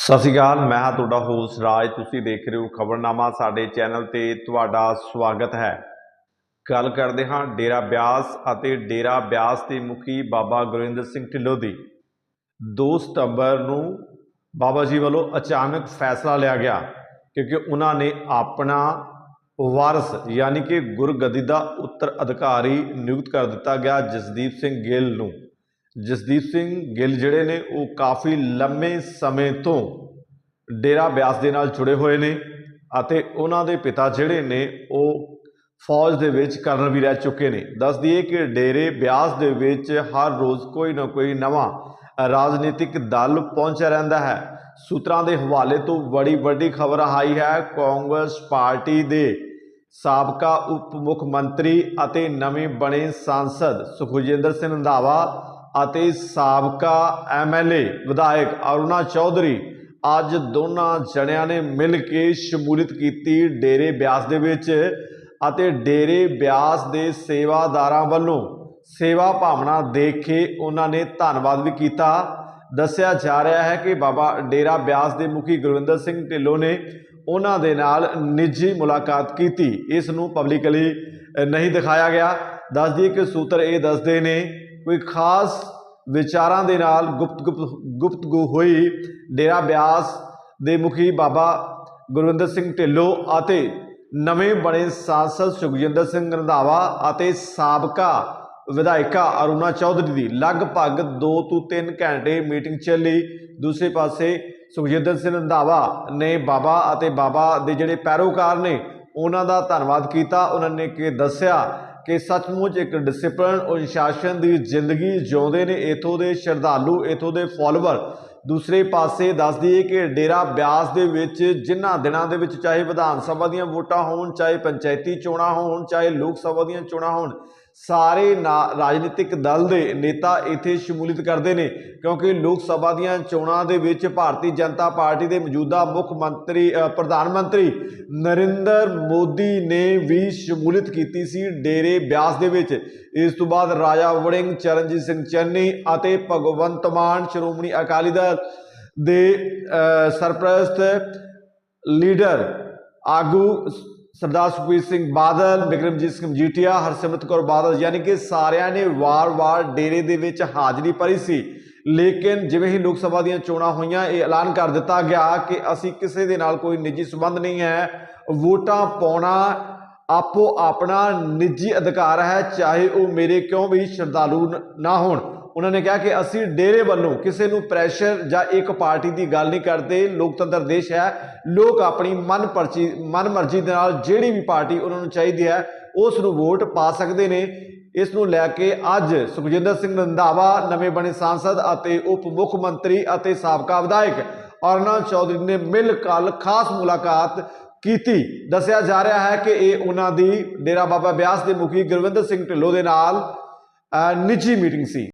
ਸਤਿ ਸ਼੍ਰੀ ਅਕਾਲ, ਮੈਂ ਹਾਂ ਤੁਹਾਡਾ ਹੋਸਟ ਰਾਜ। ਤੁਸੀਂ ਦੇਖ ਰਹੇ ਹੋ ਖਬਰਨਾਮਾ, ਸਾਡੇ ਚੈਨਲ ਤੇ ਤੁਹਾਡਾ ਸਵਾਗਤ ਹੈ। ਗੱਲ ਕਰਦੇ ਹਾਂ ਡੇਰਾ ਬਿਆਸ ਅਤੇ ਡੇਰਾ ਬਿਆਸ ਦੇ ਮੁਖੀ ਬਾਬਾ ਗੁਰਿੰਦਰ ਸਿੰਘ ਢਿੱਲੋਂ ਦੀ। 2 ਸਤੰਬਰ ਨੂੰ ਬਾਬਾ ਜੀ ਵੱਲੋਂ ਅਚਾਨਕ ਫੈਸਲਾ ਲਿਆ ਗਿਆ ਕਿਉਂਕਿ ਉਹਨਾਂ ਨੇ ਆਪਣਾ ਵਾਰਸ ਯਾਨੀ ਕਿ ਗੁਰਗੱਦੀ ਦਾ ਉੱਤਰ ਅਧਿਕਾਰੀ ਨਿਯੁਕਤ ਕਰ ਦਿੱਤਾ ਗਿਆ ਜਸਦੀਪ ਸਿੰਘ ਗਿੱਲ ਨੂੰ। ਜਸਦੀਪ ਸਿੰਘ ਗਿੱਲ ਜਿਹੜੇ ਨੇ, ਉਹ ਕਾਫੀ ਲੰਮੇ ਸਮੇਂ ਤੋਂ ਡੇਰਾ ਬਿਆਸ ਦੇ ਨਾਲ ਜੁੜੇ ਹੋਏ ਨੇ ਅਤੇ ਉਹਨਾਂ ਦੇ ਪਿਤਾ ਜਿਹੜੇ ਨੇ, ਉਹ ਫੌਜ ਦੇ ਵਿੱਚ ਕਰਨਲ ਵੀ ਰਹਿ ਚੁੱਕੇ ਨੇ। ਦੱਸ ਦਈਏ ਕਿ ਡੇਰੇ ਬਿਆਸ ਦੇ ਵਿੱਚ ਹਰ ਰੋਜ਼ ਕੋਈ ਨਾ ਕੋਈ ਨਵਾਂ ਰਾਜਨੀਤਿਕ ਦਲ ਪਹੁੰਚਿਆ ਰਹਿੰਦਾ ਹੈ। ਸੂਤਰਾਂ ਦੇ ਹਵਾਲੇ ਤੋਂ ਬੜੀ ਵੱਡੀ ਖਬਰ ਆਈ ਹੈ, ਕਾਂਗਰਸ ਪਾਰਟੀ ਦੇ ਸਾਬਕਾ ਉਪ ਮੁੱਖ ਮੰਤਰੀ ਅਤੇ ਨਵੇਂ ਬਣੇ ਸਾਂਸਦ ਸੁਖਜਿੰਦਰ ਸਿੰਘ ਰੰਧਾਵਾ ਅਤੇ ਸਾਬਕਾ ਐਮਐਲਏ ਵਿਧਾਇਕ ਅਰੁਣਾ ਚੌਧਰੀ ਅੱਜ ਦੋਨਾਂ ਜਣਿਆਂ ਨੇ ਮਿਲ ਕੇ ਸ਼ਮੂਲੀਅਤ ਕੀਤੀ ਡੇਰੇ ਬਿਆਸ ਦੇ ਵਿੱਚ ਅਤੇ ਡੇਰੇ ਬਿਆਸ ਦੇ ਸੇਵਾਦਾਰਾਂ ਵੱਲੋਂ ਸੇਵਾ ਭਾਵਨਾ ਦੇਖ ਕੇ ਉਹਨਾਂ ਨੇ ਧੰਨਵਾਦ ਵੀ ਕੀਤਾ। ਦੱਸਿਆ ਜਾ ਰਿਹਾ ਹੈ ਕਿ ਬਾਬਾ ਡੇਰਾ ਬਿਆਸ ਦੇ ਮੁਖੀ ਗੁਰਵਿੰਦਰ ਸਿੰਘ ਢਿੱਲੋਂ ਨੇ ਉਹਨਾਂ ਦੇ ਨਾਲ ਨਿੱਜੀ ਮੁਲਾਕਾਤ ਕੀਤੀ। ਇਸ ਨੂੰ ਪਬਲਿਕਲੀ ਨਹੀਂ ਦਿਖਾਇਆ ਗਿਆ। ਦੱਸ ਦਈਏ ਕਿ ਸੂਤਰ ਇਹ ਦੱਸਦੇ ਨੇ ਕੋਈ ਖਾਸ ਵਿਚਾਰਾਂ ਦੇ ਨਾਲ ਗੁਪਤ ਗੁਪਤ ਗੁਪਤਗੂ ਹੋਈ ਡੇਰਾ ਬਿਆਸ ਦੇ ਮੁਖੀ ਬਾਬਾ ਗੁਰਵਿੰਦਰ ਸਿੰਘ ਢਿੱਲੋਂ ਅਤੇ ਨਵੇਂ ਬਣੇ ਸਾਂਸਦ ਸੁਖਜਿੰਦਰ ਸਿੰਘ ਰੰਧਾਵਾ ਅਤੇ ਸਾਬਕਾ ਵਿਧਾਇਕਾ ਅਰੁਣਾ ਚੌਧਰੀ ਦੀ ਲਗਭਗ 2 ਤੋਂ 3 ਘੰਟੇ ਮੀਟਿੰਗ ਚੱਲੀ। ਦੂਸਰੇ ਪਾਸੇ ਸੁਖਜਿੰਦਰ ਸਿੰਘ ਰੰਧਾਵਾ ਨੇ ਬਾਬਾ ਅਤੇ ਬਾਬਾ ਦੇ ਜਿਹੜੇ ਪੈਰੋਕਾਰ ਨੇ, ਉਹਨਾਂ ਦਾ ਧੰਨਵਾਦ ਕੀਤਾ। ਉਹਨਾਂ ਨੇ ਕਿ ਦੱਸਿਆ ਕਿ ਸੱਚਮੁੱਚ ਇੱਕ ਡਿਸਪਲਨ ਅਨੁਸ਼ਾਸਨ ਦੀ ਜ਼ਿੰਦਗੀ ਜਿਉਂਦੇ ਨੇ, ਇਥੋਂ ਦੇ ਸ਼ਰਧਾਲੂ, ਇਥੋਂ ਦੇ ਫਾਲੋਅਰ ਦੂਸਰੇ ਪਾਸੇ ਦੱਸ ਦਈਏ ਕਿ ਡੇਰਾ ਬਿਆਸ ਦੇ ਵਿੱਚ ਜਿਨ੍ਹਾਂ ਦਿਨਾਂ ਦੇ ਵਿੱਚ ਚਾਹੇ ਵਿਧਾਨ ਸਭਾ ਦੀਆਂ ਵੋਟਾਂ ਹੋਣ, ਚਾਹੇ ਪੰਚਾਇਤੀ ਚੋਣਾਂ ਹੋਣ, ਚਾਹੇ ਲੋਕ ਸਭਾ ਦੀਆਂ ਚੋਣਾਂ ਹੋਣ ਸਾਰੇ ਨਾ- ਰਾਜਨੀਤਿਕ ਦਲ ਦੇ ਨੇਤਾ ਇੱਥੇ ਸ਼ਮੂਲੀਅਤ ਕਰਦੇ ਨੇ, ਕਿਉਂਕਿ ਲੋਕ ਸਭਾ ਦੀਆਂ ਚੋਣਾਂ ਦੇ ਵਿੱਚ ਭਾਰਤੀ ਜਨਤਾ ਪਾਰਟੀ ਦੇ ਮੌਜੂਦਾ ਮੁੱਖ ਮੰਤਰੀ ਪ੍ਰਧਾਨ ਮੰਤਰੀ ਨਰਿੰਦਰ ਮੋਦੀ ਨੇ ਵੀ ਸ਼ਮੂਲੀਅਤ ਕੀਤੀ ਸੀ ਡੇਰੇ ਬਿਆਸ ਦੇ ਵਿੱਚ। ਇਸ ਤੋਂ ਬਾਅਦ ਰਾਜਾ ਵੜਿੰਗ, ਚਰਨਜੀਤ ਸਿੰਘ ਚੰਨੀ ਅਤੇ ਭਗਵੰਤ ਮਾਨ, ਸ਼੍ਰੋਮਣੀ ਅਕਾਲੀ ਦਲ ਦੇ ਸਰਪ੍ਰਸਤ ਲੀਡਰ ਆਗੂ ਸਰਦਾਰ ਸੁਖਬੀਰ ਸਿੰਘ ਬਾਦਲ, ਬਿਕਰਮਜੀਤ ਸਿੰਘ ਜੀਟੀਆ, ਹਰਸਿਮਰਤ ਕੌਰ ਬਾਦਲ, ਯਾਨੀ ਕਿ ਸਾਰਿਆਂ ਨੇ ਵਾਰ-ਵਾਰ ਡੇਰੇ ਦੇ ਵਿੱਚ ਹਾਜ਼ਰੀ ਭਰੀ ਸੀ। ਲੇਕਿਨ ਜਿਵੇਂ ਹੀ ਲੋਕ ਸਭਾ ਦੀਆਂ ਚੋਣਾਂ ਹੋਈਆਂ, ਇਹ ਐਲਾਨ ਕਰ ਦਿੱਤਾ ਗਿਆ ਕਿ ਅਸੀਂ ਕਿਸੇ ਦੇ ਨਾਲ ਕੋਈ ਨਿੱਜੀ ਸੰਬੰਧ ਨਹੀਂ ਹੈ। ਵੋਟਾਂ ਪਾਉਣਾ ਆਪੋ ਆਪਣਾ ਨਿੱਜੀ ਅਧਿਕਾਰ ਹੈ, ਚਾਹੇ ਉਹ ਮੇਰੇ ਕਿਉਂ ਵੀ ਸ਼ਰਧਾਲੂ ਨਾ ਹੋਣ। ਉਹਨਾਂ ਨੇ ਕਿਹਾ ਕਿ ਅਸੀਂ ਡੇਰੇ ਵੱਲੋਂ ਕਿਸੇ ਨੂੰ ਪ੍ਰੈਸ਼ਰ ਜਾਂ ਇੱਕ ਪਾਰਟੀ ਦੀ ਗੱਲ ਨਹੀਂ ਕਰਦੇ। ਲੋਕਤੰਤਰ ਦੇਸ਼ ਹੈ। ਲੋਕ ਆਪਣੀ ਮਨ ਪਰਚੀ ਮਨ ਮਰਜ਼ੀ ਦੇ ਨਾਲ ਜਿਹੜੀ ਵੀ ਪਾਰਟੀ ਉਹਨਾਂ ਨੂੰ ਚਾਹੀਦੀ ਹੈ, ਉਸ ਨੂੰ ਵੋਟ ਪਾ ਸਕਦੇ ਨੇ। ਇਸ ਨੂੰ ਲੈ ਕੇ ਅੱਜ ਸੁਖਜਿੰਦਰ ਸਿੰਘ ਰੰਧਾਵਾ, ਨਵੇਂ ਬਣੇ ਸਾਂਸਦ ਅਤੇ ਉਪ ਮੁੱਖ ਮੰਤਰੀ ਅਤੇ ਸਾਬਕਾ ਵਿਧਾਇਕ ਅਰੁਣਾ ਚੌਧਰੀ ਨੇ ਮਿਲ ਕੱਲ ਖਾਸ ਮੁਲਾਕਾਤ ਕੀਤੀ। ਦੱਸਿਆ ਜਾ ਰਿਹਾ ਹੈ ਕਿ ਇਹ ਉਹਨਾਂ ਦੀ ਡੇਰਾ ਬਾਬਾ ਬਿਆਸ ਦੇ ਮੁਖੀ ਗੁਰਵਿੰਦਰ ਸਿੰਘ ਢਿੱਲੋਂ ਦੇ ਨਾਲ ਨਿੱਜੀ ਮੀਟਿੰਗ ਸੀ।